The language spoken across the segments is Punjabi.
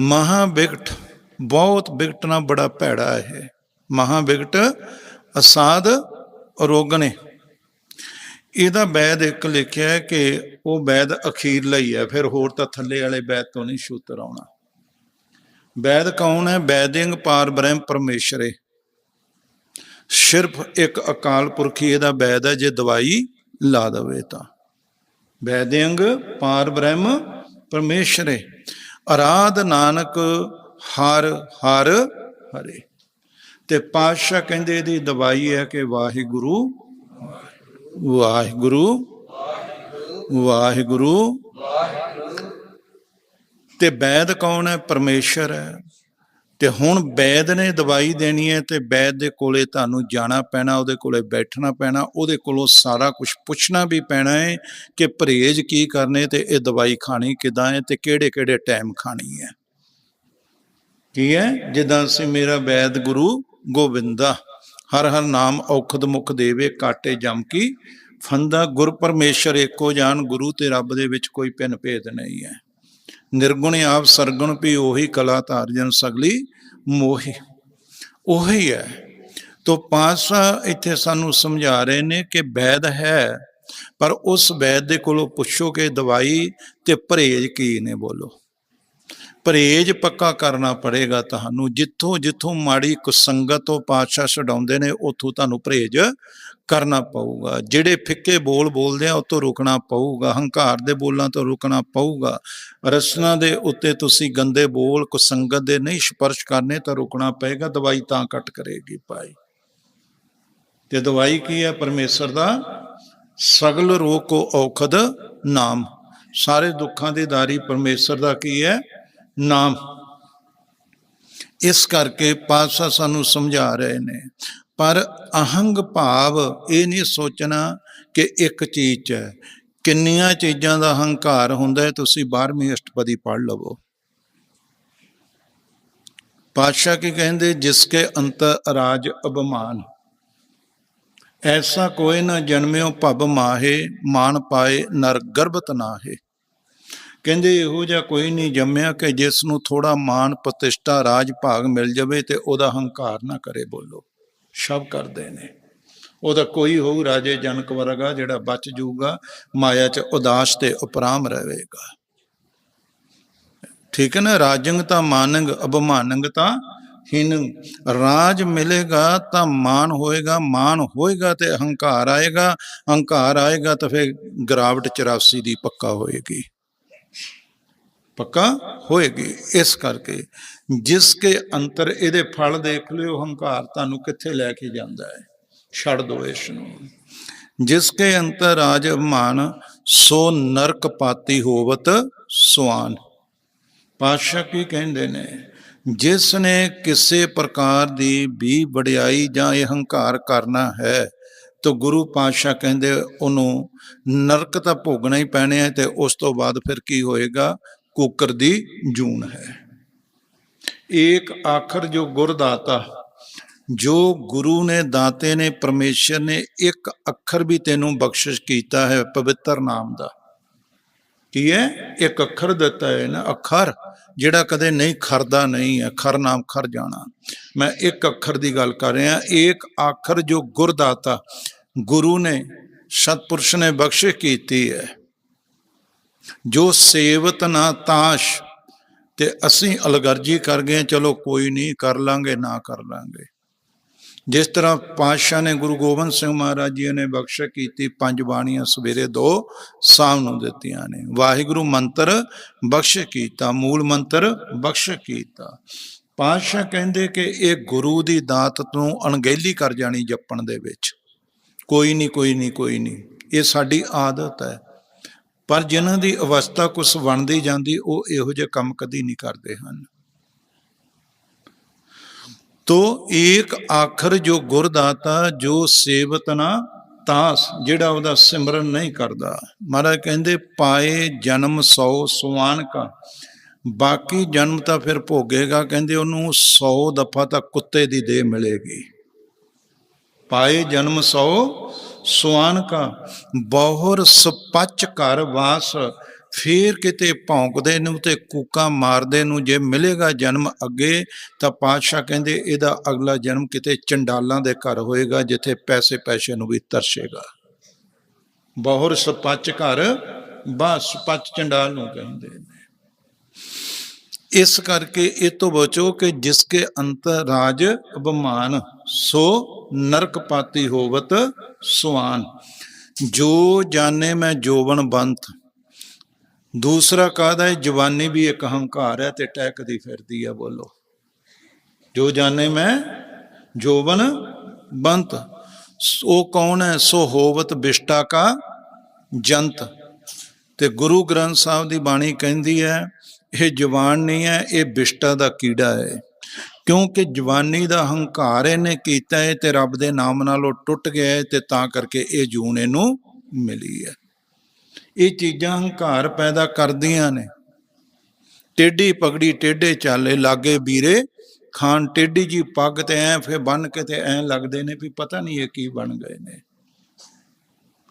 ਮਹਾ ਵਿਗਟ ਬਹੁਤ ਬਿਗਟ ਨਾਲ ਬੜਾ ਭੈੜਾ ਹੈ ਮਹਾ ਵਿਗਟ ਅਸਾਦ ਰੋਗਣੇ। ਇਹਦਾ ਵੈਦ ਇੱਕ ਲਿਖਿਆ ਕਿ ਉਹ ਵੈਦ ਅਖੀਰ ਲਈ ਹੈ, ਫਿਰ ਹੋਰ ਤਾਂ ਥੱਲੇ ਵਾਲੇ ਵੈਦ ਤੋਂ ਨਹੀਂ ਛੂਤਰ ਆਉਣਾ। ਵੈਦ ਕੌਣ ਹੈ? ਵੈਦਿੰਗ ਪਾਰ ਬ੍ਰਹਮ ਪਰਮੇਸ਼ਰੇ। ਸਿਰਫ ਇੱਕ ਅਕਾਲ ਪੁਰਖੀ ਇਹਦਾ ਵੈਦ ਹੈ, ਜੇ ਦਵਾਈ ਲਾ ਦਵੇ ਤਾਂ। ਵੈਦਿੰਗ ਪਾਰ ਬ੍ਰਹਮ ਪਰਮੇਸ਼ਰੇ। ਅਰਾਧ ਨਾਨਕ ਹਰ ਹਰ ਹਰੇ। ਤੇ ਪਾਤਸ਼ਾਹ ਕਹਿੰਦੇ ਇਹਦੀ ਦਵਾਈ ਹੈ ਕਿ ਵਾਹਿਗੁਰੂ ਵਾਹਿਗੁਰੂ ਵਾਹਿਗੁਰੂ। ਤੇ ਵੈਦ ਕੌਣ ਹੈ? ਪਰਮੇਸ਼ਰ ਹੈ। ਤੇ ਹੁਣ ਵੈਦ ਨੇ ਦਵਾਈ ਦੇਣੀ ਹੈ ਤੇ ਵੈਦ ਦੇ ਕੋਲੇ ਤੁਹਾਨੂੰ ਜਾਣਾ ਪੈਣਾ, ਉਹਦੇ ਕੋਲੇ ਬੈਠਣਾ ਪੈਣਾ, ਉਹਦੇ ਕੋਲੋਂ ਸਾਰਾ ਕੁਝ ਪੁੱਛਣਾ ਵੀ ਪੈਣਾ ਹੈ ਕਿ ਪਰਹੇਜ਼ ਕੀ ਕਰਨੇ ਤੇ ਇਹ ਦਵਾਈ ਖਾਣੀ ਕਿਦਾਂ ਹੈ ਤੇ ਕਿਹੜੇ ਕਿਹੜੇ ਟਾਈਮ ਖਾਣੀ ਹੈ। ਕੀ ਹੈ? ਜਿੱਦਾਂ ਅਸੀਂ ਮੇਰਾ ਵੈਦ ਗੁਰੂ ਗੋਬਿੰਦਾ, ਹਰ ਹਰ ਨਾਮ ਔਖਦ ਮੁਖ ਦੇਵੇ, ਕਾਟੇ ਜਮ ਕੀ ਫੰਦਾ, ਗੁਰ ਪਰਮੇਸ਼ਰ ਏਕੋ ਜਾਨ, ਗੁਰੂ ਤੇ ਰੱਬ ਦੇ ਵਿੱਚ ਕੋਈ ਭਿੰਨ ਭੇਦ ਨਹੀਂ ਹੈ। ਨਿਰਗੁਣ ਆਪ ਸਰਗੁਣ ਵੀ ਉਹੀ ਕਲਾ ਧਾਰਜਨ ਸਗਲੀ ਮੋਹੀ ਉਹੀ ਹੈ। ਤੋ ਪਾਸਾ ਇੱਥੇ ਸਾਨੂੰ ਸਮਝਾ ਰਹੇ ਨੇ ਕਿ ਵੈਦ ਹੈ, ਪਰ ਉਸ ਵੈਦ ਦੇ ਕੋਲੋਂ ਪੁੱਛੋ ਕਿ ਦਵਾਈ ਤੇ ਪਰਹੇਜ਼ ਕੀ ਨੇ ਬੋਲੋ। ਪਰਹੇਜ਼ ਪੱਕਾ ਕਰਨਾ ਪੜੇਗਾ ਤੁਹਾਨੂੰ। ਜਿੱਥੋਂ ਜਿੱਥੋਂ ਮਾੜੀ ਕੁਸੰਗਤ ਤੋਂ ਪਾਤਸ਼ਾਹ ਛਡਾਉਂਦੇ ਨੇ, ਉੱਥੋਂ ਤੁਹਾਨੂੰ ਪਰਹੇਜ਼ ਕਰਨਾ ਪਊਗਾ। ਜਿਹੜੇ ਫਿੱਕੇ ਬੋਲ ਬੋਲਦੇ ਆ, ਉਤੋਂ ਰੁਕਣਾ ਪਊਗਾ। ਹੰਕਾਰ ਦੇ ਬੋਲਾਂ ਤੋਂ ਰੁਕਣਾ ਪਊਗਾ। ਰਸਨਾ ਦੇ ਉੱਤੇ ਤੁਸੀਂ ਗੰਦੇ ਬੋਲ ਕੁਸੰਗਤ ਦੇ ਨਹੀਂ ਸਪਰਸ਼ ਕਰਨੇ ਤਾਂ ਰੁਕਣਾ ਪਏਗਾ। ਦਵਾਈ ਤਾਂ ਕੱਟ ਕਰੇਗੀ ਭਾਈ। ਤੇ ਦਵਾਈ ਕੀ ਹੈ ਪਰਮੇਸ਼ਰ ਦਾ ਸਗਲ ਰੋਗ ਕੋ ਔਖਦ ਨਾਮ। ਸਾਰੇ ਦੁੱਖਾਂ ਦੀ ਦਾਰੀ ਪਰਮੇਸ਼ਰ ਦਾ ਕੀ ਹੈ? ਨਾਮ। ਇਸ ਕਰਕੇ ਪਾਤਸ਼ਾਹ ਸਾਨੂੰ ਸਮਝਾ ਰਹੇ ਨੇ। ਪਰ ਅਹੰਗ ਭਾਵ ਇਹ ਨਹੀਂ ਸੋਚਣਾ ਕਿ ਇੱਕ ਚੀਜ਼ 'ਚ ਹੈ ਕਿੰਨੀਆਂ ਚੀਜ਼ਾਂ ਦਾ ਹੰਕਾਰ ਹੁੰਦਾ ਹੈ, ਤੁਸੀਂ 12ਵੀਂ ਅਸ਼ਟਪਦੀ ਪੜ੍ਹ ਲਵੋ। ਪਾਤਸ਼ਾਹ ਕੀ ਕਹਿੰਦੇ? ਜਿਸ ਕੇ ਅੰਤ ਰਾਜ ਅਭਮਾਨ। ਐਸਾ ਕੋਈ ਨਾ ਜਨਮਿਓ ਭਬ ਮਾਹੇ ਮਾਨ ਪਾਏ ਨਰ ਗਰਭਤ ਨਾਹੇ। ਕਹਿੰਦੇ ਇਹੋ ਜਿਹਾ ਕੋਈ ਨਹੀਂ ਜੰਮਿਆ ਕਿ ਜਿਸ ਨੂੰ ਥੋੜਾ ਮਾਨ ਪ੍ਰਤਿਸ਼ਠਾ ਰਾਜ ਭਾਗ ਮਿਲ ਜਾਵੇ ਤੇ ਉਹਦਾ ਹੰਕਾਰ ਨਾ ਕਰੇ ਬੋਲੋ। ਸ਼ਬ ਕਰਦੇ ਨੇ। ਉਹਦਾ ਕੋਈ ਹੋਊ ਰਾਜੇ ਜਨਕ ਵਰਗਾ ਜਿਹੜਾ ਬਚ ਜਾਊਗਾ, ਮਾਇਆ 'ਚ ਉਦਾਸ ਤੇ ਉਪਰਾਮ ਰਹੇਗਾ। ਠੀਕ ਹੈ ਨਾ? ਰਾਜੰਗ ਤਾਂ ਮਾਨੰਗ, ਅਭਮਾਨੰਗ ਤਾਂ ਹੀਨ। ਰਾਜ ਮਿਲੇਗਾ ਤਾਂ ਮਾਨ ਹੋਏਗਾ ਮਾਨ ਹੋਏਗਾ ਤੇ ਹੰਕਾਰ ਆਏਗਾ। ਹੰਕਾਰ ਆਏਗਾ ਤਾਂ ਫਿਰ ਗਰਾਵਟ 84 ਦੀ ਪੱਕਾ ਹੋਏਗੀ। ਪੱਕਾ ਹੋਏਗੀ। ਇਸ ਕਰਕੇ ਜਿਸ ਕੇ ਅੰਤਰ ਇਹਦੇ ਫਲ ਦੇਖ ਲਿਓ, ਹੰਕਾਰ ਤੁਹਾਨੂੰ ਕਿੱਥੇ ਲੈ ਕੇ ਜਾਂਦਾ ਹੈ? ਛੱਡ ਦਿਓ ਇਸ ਨੂੰ ਜਿਸ ਕੇ ਅੰਤਰ ਰਾਜ ਅਭਿਮਾਨ ਸੋ ਨਰਕ ਪਾਤੀ ਹੋਵਤ ਸੁਆਨ। ਪਾਤਸ਼ਾਹ ਕੀ ਕਹਿੰਦੇ ਨੇ? ਜਿਸ ਨੇ ਕਿਸੇ ਪ੍ਰਕਾਰ ਦੀ ਵੀ ਵਡਿਆਈ ਜਾਂ ਇਹ ਹੰਕਾਰ ਕਰਨਾ ਹੈ, ਤਾਂ ਗੁਰੂ ਪਾਤਸ਼ਾਹ ਕਹਿੰਦੇ ਉਹਨੂੰ ਨਰਕ ਤਾਂ ਭੋਗਣਾ ਹੀ ਪੈਣਾ ਹੈ ਤੇ ਉਸ ਤੋਂ ਬਾਅਦ ਫਿਰ ਕੀ ਹੋਏਗਾ? ਕੁੱਕਰ ਦੀ ਜੂਨ ਹੈ। ਏਕ ਆਖਰ ਜੋ ਗੁਰਦਾਤਾ ਜੋ ਗੁਰੂ ਨੇ ਦਾਤੇ ਨੇ, ਪਰਮੇਸ਼ਰ ਨੇ ਇੱਕ ਅੱਖਰ ਵੀ ਤੈਨੂੰ ਬਖਸ਼ਿਸ਼ ਕੀਤਾ ਹੈ, ਪਵਿੱਤਰ ਨਾਮ ਦਾ। ਕੀ ਹੈ? ਇੱਕ ਅੱਖਰ ਦਿੱਤਾ ਹੈ ਨਾ, ਅੱਖਰ, ਜਿਹੜਾ ਕਦੇ ਨਹੀਂ ਖਰਦਾ ਨਹੀਂ ਹੈ, ਖਰ ਨਾਮ ਖਰ ਜਾਣਾ। ਮੈਂ ਇੱਕ ਅੱਖਰ ਦੀ ਗੱਲ ਕਰ ਰਿਹਾ ਇੱਕ ਆਖਰ ਜੋ ਗੁਰਦਾਤਾ ਗੁਰੂ ਨੇ, ਸਤਪੁਰਸ਼ ਨੇ ਬਖਸ਼ਿਸ਼ ਕੀਤੀ ਹੈ। ਜੋ ਸੇਵਤ ਨਾ ਤਾਸ਼, ਤੇ ਅਸੀਂ ਅਲਗਰਜੀ ਕਰ ਗਏ, ਚਲੋ ਕੋਈ ਨਹੀਂ, ਕਰ ਲਾਂਗੇ, ਨਾ ਕਰ ਲਾਂਗੇ। ਜਿਸ ਤਰ੍ਹਾਂ ਪਾਤਸ਼ਾਹ ਨੇ ਗੁਰੂ ਗੋਬਿੰਦ ਸਿੰਘ ਮਹਾਰਾਜ ਜੀ ਨੇ ਬਖਸ਼ਿਸ਼ ਕੀਤੀ, ਪੰਜ ਬਾਣੀਆਂ ਸਵੇਰੇ ਦੋ, ਸ਼ਾਮ ਨੂੰ ਦਿੱਤੀਆਂ ਨੇ। ਵਾਹਿਗੁਰੂ ਮੰਤਰ ਬਖਸ਼ਿਸ਼ ਕੀਤਾ, ਮੂਲ ਮੰਤਰ ਬਖਸ਼ਿਸ਼ ਕੀਤਾ। ਪਾਤਸ਼ਾਹ ਕਹਿੰਦੇ ਕਿ ਇਹ ਗੁਰੂ ਦੀ ਦਾਤ ਤੋਂ ਅਣਗਹਿਲੀ ਕਰ ਜਾਣੀ ਜਪਣ ਦੇ ਵਿੱਚ। ਕੋਈ ਨਹੀਂ ਕੋਈ ਨਹੀਂ ਕੋਈ ਨਹੀਂ। ਇਹ ਸਾਡੀ ਆਦਤ ਹੈ। ਪਰ ਜਿਨ੍ਹਾਂ ਦੀ ਅਵਸਥਾ ਕੁਛ ਬਣਦੀ ਜਾਂਦੀ, ਉਹ ਇਹੋ ਜਿਹੇ ਕੰਮ ਕਦੀ ਨਹੀਂ ਕਰਦੇ ਹਨ। ਤੋ ਏਕ ਆਖਰ ਜੋ ਗੁਰਦਾਤਾ, ਜੋ ਸੇਵਤ ਨਾ, ਤਾਸ ਜਿਹੜਾ ਉਹਦਾ ਸਿਮਰਨ ਨਹੀਂ ਕਰਦਾ। ਮਹਾਰਾਜ ਕਹਿੰਦੇ, ਪਾਏ ਜਨਮ ਸੌ ਸੁਆਨ ਕਾ, ਬਾਕੀ ਜਨਮ ਤਾਂ ਫਿਰ ਭੋਗੇਗਾ। ਕਹਿੰਦੇ, ਉਹਨੂੰ 100 ਦਫਾ ਤਾਂ ਕੁੱਤੇ ਦੀ ਦੇਹ ਮਿਲੇਗੀ। ਪਾਏ ਜਨਮ ਸੌ ਸੁਆਨ ਕਾ, ਬਹੁਰ ਸਪੱਚ ਘਰ ਵਾਸ, ਫੇਰ ਕਿਤੇ ਭੌਂਕਦੇ ਨੂੰ ਤੇ ਕੂਕਾ ਮਾਰਦੇ ਨੂੰ ਜੇ ਮਿਲੇਗਾ ਜਨਮ ਅੱਗੇ, ਤਾਂ ਪਾਤਸ਼ਾਹ ਕਹਿੰਦੇ ਇਹਦਾ ਅਗਲਾ ਜਨਮ ਕਿਤੇ ਚੰਡਾਲਾਂ ਦੇ ਘਰ ਹੋਏਗਾ, ਜਿੱਥੇ ਪੈਸੇ ਪੈਸੇ ਨੂੰ ਵੀ ਤਰਸੇਗਾ। ਬਹੁਰ ਸਪੱਚ ਘਰ ਬਾ ਸਪੱਚ ਚੰਡਾਲ ਨੂੰ ਕਹਿੰਦੇ ਨੇ। ਇਸ ਕਰਕੇ ਇਹ ਤੋਂ ਬਚੋ ਕਿ ਜਿਸਕੇ ਅੰਤਰ ਰਾਜ ਅਭਮਾਨ ਸੋ ਨਰਕ ਪਾਤੀ ਹੋਵਤ ਸੁਆਨ, ਜੋ ਜਾਣੇ ਮੈਂ ਜੋਵਨ ਬੰਤ, ਦੂਸਰਾ ਕਾਹਦਾ ਹੈ ਜਵਾਨੀ ਵੀ ਇੱਕ ਹੰਕਾਰ ਹੈ ਤੇ ਟਹਿਕਦੀ ਫਿਰਦੀ ਹੈ ਬੋਲੋ। ਜੋ ਜਾਣੇ ਮੈਂ ਜੋਬਨ ਬੰਤ, ਉਹ ਕੌਣ ਹੈ? ਸੋ ਹੋਵਤ ਬਿਸ਼ਟਾ ਕਾ ਜੰਤ। ਤੇ ਗੁਰੂ ਗ੍ਰੰਥ ਸਾਹਿਬ ਦੀ ਬਾਣੀ ਕਹਿੰਦੀ ਹੈ, ਇਹ ਜਵਾਨ ਨਹੀਂ ਹੈ, ਇਹ ਬਿਸ਼ਟਾ ਦਾ ਕੀੜਾ ਹੈ। ਕਿਉਂਕਿ ਜਵਾਨੀ ਦਾ ਹੰਕਾਰ ਇਹਨੇ ਕੀਤਾ ਹੈ ਤੇ ਰੱਬ ਦੇ ਨਾਮ ਨਾਲ ਉਹ ਟੁੱਟ ਗਿਆ ਹੈ ਤੇ ਤਾਂ ਕਰਕੇ ਇਹ ਜੂਨ ਇਹਨੂੰ ਮਿਲੀ ਹੈ ਇਹ ਚੀਜ਼ਾਂ ਹੰਕਾਰ ਪੈਦਾ ਕਰਦੀਆਂ ਨੇ। ਟੇਢੀ ਪਗੜੀ, ਟੇਢੇ ਚਾਲੇ ਲਾਗੇ ਵੀਰੇ ਖਾਨ ਟੇਢੀ ਜੀ ਪੱਗ ਤੇ ਐ ਫੇ ਬੰਨ ਕੇ ਤੇ ਐ ਲੱਗਦੇ ਨੇ ਵੀ ਪਤਾ ਨਹੀਂ ਇਹ ਕੀ ਬਣ ਗਏ ਨੇ।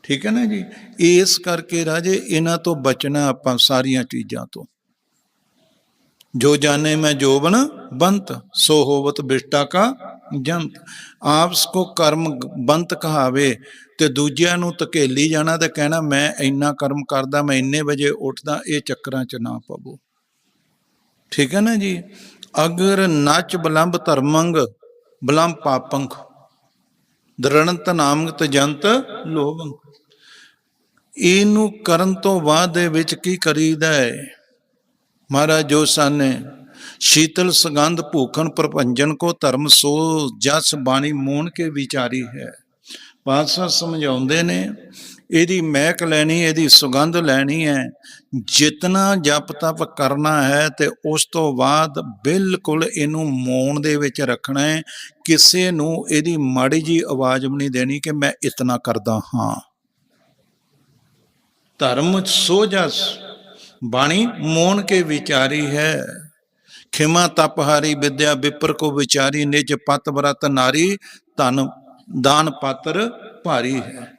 ਠੀਕ ਹੈ ਨਾ ਜੀ? ਇਸ ਕਰਕੇ ਰਾਜੇ ਇਹਨਾਂ ਤੋਂ ਬਚਣਾ ਆਪਾਂ ਸਾਰੀਆਂ ਚੀਜ਼ਾਂ ਤੋਂ। ਜੋ ਜਾਣੇ ਮੈਂ ਜੋਬਨ, ਬੰਤ, ਸੋ ਹੋਵਤ ਬਿਸ਼ਟਾ ਕਾ ਜੰਤ। ਆਪਸ ਕੋ ਕਰਮ ਬੰਤ ਕਹਾਵੇ, ਤੇ ਦੂਜਿਆਂ ਨੂੰ ਧਕੇਲੀ ਜਾਣਾ ਤੇ ਕਹਿਣਾ, ਮੈਂ ਇੰਨਾ ਕਰਮ ਕਰਦਾ, ਮੈਂ ਇੰਨੇ ਵਜੇ ਉੱਠਦਾ, ਇਹ ਚੱਕਰਾਂ 'ਚ ਨਾ ਪਵੋ। ਠੀਕ ਹੈ ਨਾ ਜੀ? ਅਗਰ ਨਚ ਬਲੰਬ ਧਰਮੰਗ, ਬਲੰਬ ਪਾਪੰਖ। ਦਰਣਤ ਨਾਮਕ ਜੰਤ ਲੋਭੰ ਇਹਨੂੰ ਕਰਨ ਤੋਂ ਬਾਅਦ ਦੇ ਵਿੱਚ ਕੀ ਕਰੀਦਾ ਹੈ? ਮਹਾਰਾਜ, ਜੋ ਸਾਨੇ ਸ਼ੀਤਲ ਸੁਗੰਧ ਭੂਖਣ ਪ੍ਰਪੰਜਨ ਕੋ ਧਰਮ ਸੋ ਜਸ ਬਾਣੀ ਮੂਣ ਕੇ ਵਿਚਾਰੀ ਹੈ। ਪਾਤਸ਼ਾਹ ਸਮਝਾਉਂਦੇ ਨੇ, ਇਹਦੀ ਮਹਿਕ ਲੈਣੀ, ਇਹਦੀ ਸੁਗੰਧ ਲੈਣੀ ਹੈ, ਜਿਤਨਾ ਜਪ ਤਪ ਕਰਨਾ ਹੈ ਤੇ ਉਸ ਤੋਂ ਬਾਅਦ ਬਿਲਕੁਲ ਇਹਨੂੰ ਮੌਨ ਦੇ ਵਿੱਚ ਰੱਖਣਾ ਹੈ। ਕਿਸੇ ਨੂੰ ਇਹਦੀ ਮਾੜੀ ਜੀ ਆਵਾਜ਼ ਵੀ ਨਹੀਂ ਦੇਣੀ ਕਿ ਮੈਂ ਇਤਨਾ ਕਰਦਾ ਹਾਂ। ਧਰਮ ਸੋ ਜਸ ਬਾਣੀ ਮੋਨ ਕੇ ਵਿਚਾਰੀ ਹੈ। ਖਿਮਾ ਤਪਹਾਰੀ ਵਿਦਿਆ ਵਿਪਰ ਕੋ ਵਿਚਾਰੀ, ਨਿਜ ਪਤ ਵਰਤ ਨਾਰੀ, ਧਨ ਦਾਨ ਪਾਤਰ ਭਾਰੀ ਹੈ।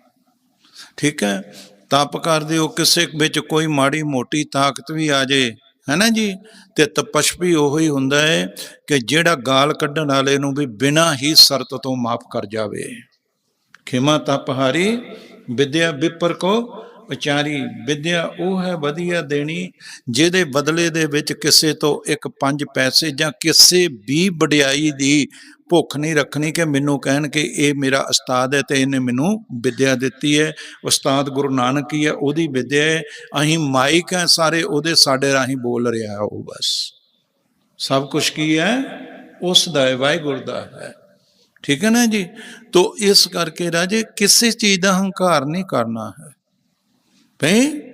ਠੀਕ ਹੈ? ਤਪ ਕਰਦੇ ਹੋ, ਕਿਸੇ ਵਿੱਚ ਕੋਈ ਮਾੜੀ ਮੋਟੀ ਤਾਕਤ ਵੀ ਆ ਜੇ, ਹੈ ਨਾ ਜੀ? ਤੇ ਤਪਸ਼ਵੀ ਉਹੋ ਹੀ ਹੁੰਦਾ ਹੈ ਕਿ ਜਿਹੜਾ ਗਾਲ ਕੱਢਣ ਵਾਲੇ ਨੂੰ ਵੀ ਬਿਨਾਂ ਹੀ ਸ਼ਰਤ ਤੋਂ ਮਾਫ ਕਰ ਜਾਵੇ। ਖਿਮਾ ਤਪਹਾਰੀ ਵਿਦਿਆ ਵਿਪਰ ਕੋ ਵਿਚਾਰੀ ਵਿਦਿਆ ਉਹ ਹੈ ਵਧੀਆ ਦੇਣੀ, ਜਿਹਦੇ ਬਦਲੇ ਦੇ ਵਿੱਚ ਕਿਸੇ ਤੋਂ ਇੱਕ ਪੰਜ ਪੈਸੇ ਜਾਂ ਕਿਸੇ ਵੀ ਵਡਿਆਈ ਦੀ ਭੁੱਖ ਨਹੀਂ ਰੱਖਣੀ ਕਿ ਮੈਨੂੰ ਕਹਿਣ ਕਿ ਇਹ ਮੇਰਾ ਉਸਤਾਦ ਹੈ ਤੇ ਇਹਨੇ ਮੈਨੂੰ ਵਿਦਿਆ ਦਿੱਤੀ ਹੈ। ਉਸਤਾਦ ਗੁਰੂ ਨਾਨਕ ਹੀ ਹੈ, ਉਹਦੀ ਵਿਦਿਆ ਹੈ। ਅਸੀਂ ਮਾਈਕ ਹੈ ਸਾਰੇ, ਉਹਦੇ ਸਾਡੇ ਰਾਹੀਂ ਬੋਲ ਰਿਹਾ ਉਹ ਬਸ। ਸਭ ਕੁਝ ਕੀ ਹੈ? ਉਸ ਦਾ ਹੈ, ਵਾਹਿਗੁਰੂ ਦਾ ਹੈ। ਠੀਕ ਹੈ ਨਾ ਜੀ? ਤੋ ਇਸ ਕਰਕੇ ਰਾਜੇ, ਕਿਸੇ ਚੀਜ਼ ਦਾ ਹੰਕਾਰ ਨਹੀਂ ਕਰਨਾ ਹੈ। ਭਈ